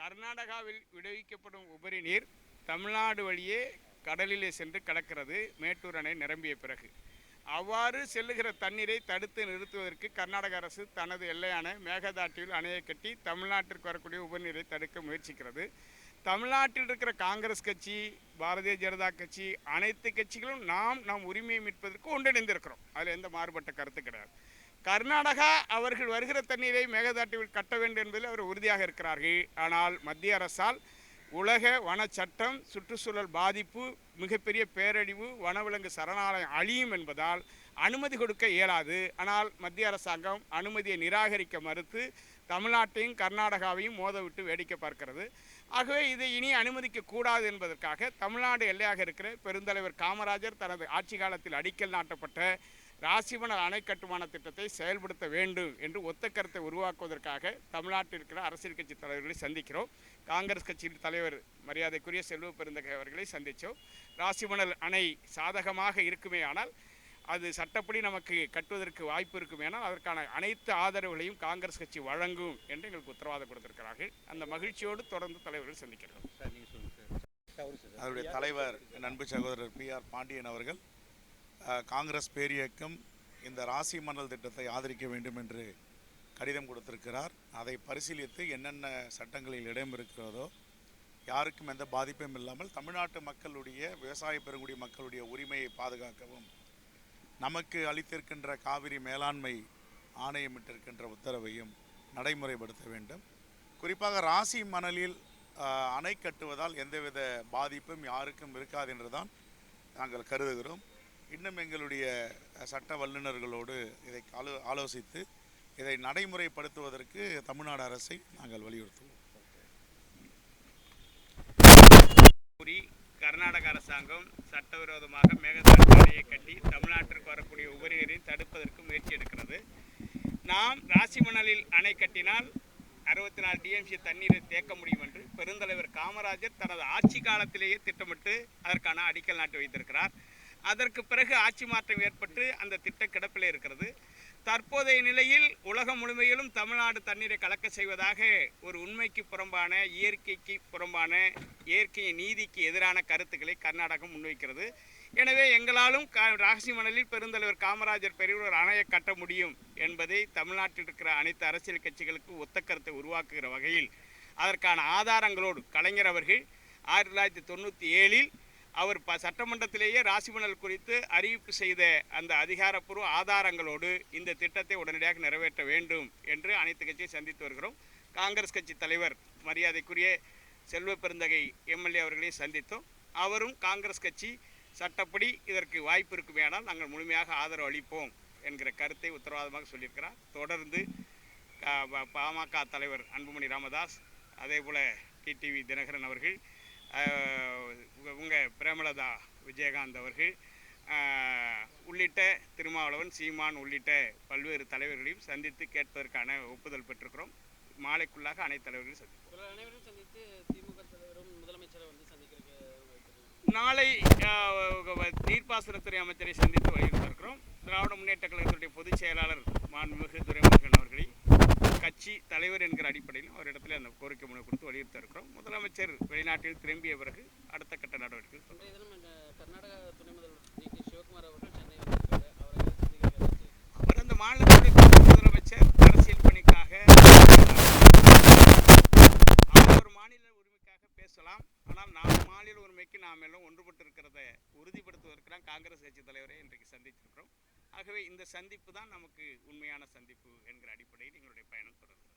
கர்நாடகாவில் விடுவிக்கப்படும் உபரி நீர் தமிழ்நாடு வழியே கடலிலே சென்று கடக்கிறது. மேட்டூர் அணை நிரம்பிய பிறகு. அவ்வாறு செல்லுகிற தண்ணீரை தடுத்து நிறுத்துவதற்கு கர்நாடக அரசு தனது எல்லையான மேகதாட்டில் அணையை கட்டி தமிழ்நாட்டிற்கு வரக்கூடிய உபரிநீரை தடுக்க முயற்சிக்கிறது. தமிழ்நாட்டில் இருக்கிற காங்கிரஸ் கட்சி பாரதிய ஜனதா கட்சி அனைத்து கட்சிகளும் நாம் நம் உரிமையை மீட்பதற்கு ஒன்றிணைந்திருக்கிறோம். அதில் எந்த மாறுபட்ட கருத்து கிடையாது. கர்நாடகா அவர்கள் வருகிற தண்ணீரை மேகதாட்டி கட்ட வேண்டும் என்பதில் அவர் உறுதியாக இருக்கிறார்கள். ஆனால் மத்திய அரசால் உலக வன சட்டம் சுற்றுச்சூழல் பாதிப்பு மிகப்பெரிய பேரழிவு வனவிலங்கு சரணாலயம் அழியும் என்பதால் அனுமதி கொடுக்க இயலாது. ஆனால் மத்திய அரசாங்கம் அனுமதியை நிராகரிக்க மறுத்து தமிழ்நாட்டையும் கர்நாடகாவையும் மோதவிட்டு வேடிக்கை பார்க்கிறது. ஆகவே இதை இனி அனுமதிக்க கூடாது என்பதற்காக தமிழ்நாடு எல்லையாக இருக்கிற பெருந்தலைவர் காமராஜர் தனது ஆட்சி காலத்தில் அடிக்கல் நாட்டப்பட்ட ராசிமணல் அணை கட்டுமான திட்டத்தை செயல்படுத்த வேண்டும் என்று ஒத்த கருத்தை உருவாக்குவதற்காக தமிழ்நாட்டில் இருக்கிற அரசியல் கட்சி தலைவர்களை சந்திக்கிறோம். காங்கிரஸ் கட்சியின் தலைவர் மரியாதைக்குரிய செல்வ பெருந்தகை அவர்களை சந்தித்தோம் ராசிமணல் அணை சாதகமாக இருக்குமே ஆனால் அது சட்டப்படி நமக்கு கட்டுவதற்கு வாய்ப்பு இருக்குமேனால் அதற்கான அனைத்து ஆதரவுகளையும் காங்கிரஸ் கட்சி வழங்கும் என்று எங்களுக்கு உத்தரவாதம் கொடுத்திருக்கிறார்கள். அந்த மகிழ்ச்சியோடு தொடர்ந்து தலைவர்கள் சந்திக்கிறோம். அதனுடைய தலைவர் அன்பு சகோதரர் பி ஆர் பாண்டியன் அவர்கள் காங்கிரஸ் பேரியக்கம் இந்த ராசி மணல் திட்டத்தை ஆதரிக்க வேண்டும் என்று கடிதம் கொடுத்திருக்கிறார். அதை பரிசீலித்து என்னென்ன சட்டங்களில் இடம் இருக்கிறதோ யாருக்கும் எந்த பாதிப்பும் இல்லாமல் தமிழ்நாட்டு மக்களுடைய விவசாய பெருங்குடி மக்களுடைய உரிமையை பாதுகாக்கவும் நமக்கு அளித்திருக்கின்ற காவிரி மேலாண்மை ஆணையமிட்டிருக்கின்ற உத்தரவையும் நடைமுறைப்படுத்த வேண்டும். குறிப்பாக ராசி மணலில் அணை கட்டுவதால் எந்தவித பாதிப்பும் யாருக்கும் இருக்காது என்றுதான் நாங்கள் கருதுகிறோம். இன்னும் எங்களுடைய சட்ட வல்லுநர்களோடு இதை ஆலோ ஆலோசித்து இதை நடைமுறைப்படுத்துவதற்கு தமிழ்நாடு அரசை நாங்கள் வலியுறுத்துவோம். கூறி கர்நாடக அரசாங்கம் சட்டவிரோதமாக மேகதாட்டு கட்டி தமிழ்நாட்டிற்கு வரக்கூடிய உபரிநீரை தடுப்பதற்கு முயற்சி எடுக்கிறது. நாம் ராசிமணலில் அணை கட்டினால் அறுபத்தி நாலு டிஎம்சி தண்ணீரை தேக்க முடியும் என்று பெருந்தலைவர் காமராஜர் தனது ஆட்சி காலத்திலேயே திட்டமிட்டு அதற்கான அடிக்கல் நாட்டி வைத்திருக்கிறார். அதற்கு பிறகு ஆட்சி மாற்றம் ஏற்பட்டு அந்த திட்டம் கிடப்பில் இருக்கிறது. தற்போதைய நிலையில் உலகம் முழுமையிலும் தமிழ்நாடு தண்ணீரை கலக்க செய்வதாக ஒரு உண்மைக்கு புறம்பான இயற்கைக்கு புறம்பான இயற்கையின் நீதிக்கு எதிரான கருத்துக்களை கர்நாடகம் முன்வைக்கிறது. எனவே எங்களாலும் கா ராசி மணலில் பெருந்தலைவர் காமராஜர் பெரியவர் அணையை கட்ட முடியும் என்பதை தமிழ்நாட்டில் இருக்கிற அனைத்து அரசியல் கட்சிகளுக்கு ஒத்த கருத்தை உருவாக்குகிற வகையில் அதற்கான ஆதாரங்களோடு கலைஞர் அவர்கள் ஆயிரத்தி தொள்ளாயிரத்தி தொண்ணூற்றி ஏழில் அவர் ப சட்டமன்றத்திலேயே ராசிமணல் குறித்து அறிவிப்பு செய்த அந்த அதிகாரப்பூர்வ ஆதாரங்களோடு இந்த திட்டத்தை உடனடியாக நிறைவேற்ற வேண்டும் என்று அனைத்து கட்சியை சந்தித்து வருகிறோம். காங்கிரஸ் கட்சி தலைவர் மரியாதைக்குரிய செல்வ பெருந்தகை எம்எல்ஏ அவர்களையும் சந்தித்தோம். அவரும் காங்கிரஸ் கட்சி சட்டப்படி இதற்கு வாய்ப்பு இருக்குமேனால் நாங்கள் முழுமையாக ஆதரவு அளிப்போம் என்கிற கருத்தை உத்தரவாதமாக சொல்லியிருக்கிறார். தொடர்ந்து பாமக தலைவர் அன்புமணி ராமதாஸ் அதே போல் டிடிவி தினகரன் அவர்கள் உங்கள் பிரேமலதா விஜயகாந்த் அவர்கள் உள்ளிட்ட திருமாவளவன் சீமான் உள்ளிட்ட பல்வேறு தலைவர்களையும் சந்தித்து கேட்பதற்கான ஒப்புதல் பெற்றிருக்கிறோம். மாலைக்குள்ளாக அனைத்து தலைவர்களையும் சந்திப்போம். சந்தித்து திமுக தலைவரும் முதலமைச்சரை வந்து சந்திக்கிறதுக்கு நாளை நீர்ப்பாசனத்துறை அமைச்சரை சந்தித்து வலியுறுத்திருக்கிறோம் திராவிட முன்னேற்ற கழகத்துடைய பொதுச் செயலாளர் மாண்புமிகு துரைமுருகன் அவர்களை கட்சி தலைவர் என்கிற அடிப்படையில் அவரிடத்தில் அந்த கோரிக்கை மனு கொடுத்து வலியுறுத்தி இருக்கிறோம் முதலமைச்சர் வெளிநாட்டில் திரும்பிய பிறகு அடுத்த கட்ட இந்த கர்நாடக துணை முதல்வர் சிவகுமார் அவர்கள் சென்னை அவரை அந்த மாநிலத்துடைய முதலமைச்சர் அரசியல் பணிக்காக அவர் ஒரு மாநில உரிமைக்காக பேசலாம். ஆனால் நாம் மாநில உரிமைக்கு நாம் எல்லாம் ஒன்றுபட்டு இருக்கிறத உறுதிப்படுத்துவதற்கு தான் காங்கிரஸ் கட்சி தலைவரை இன்றைக்கு சந்தித்திருக்கிறோம். ஆகவே இந்த சந்திப்பு தான் நமக்கு உண்மையான சந்திப்பு என்கிற அடிப்படையில் எங்களுடைய பயணம் தொடரும்.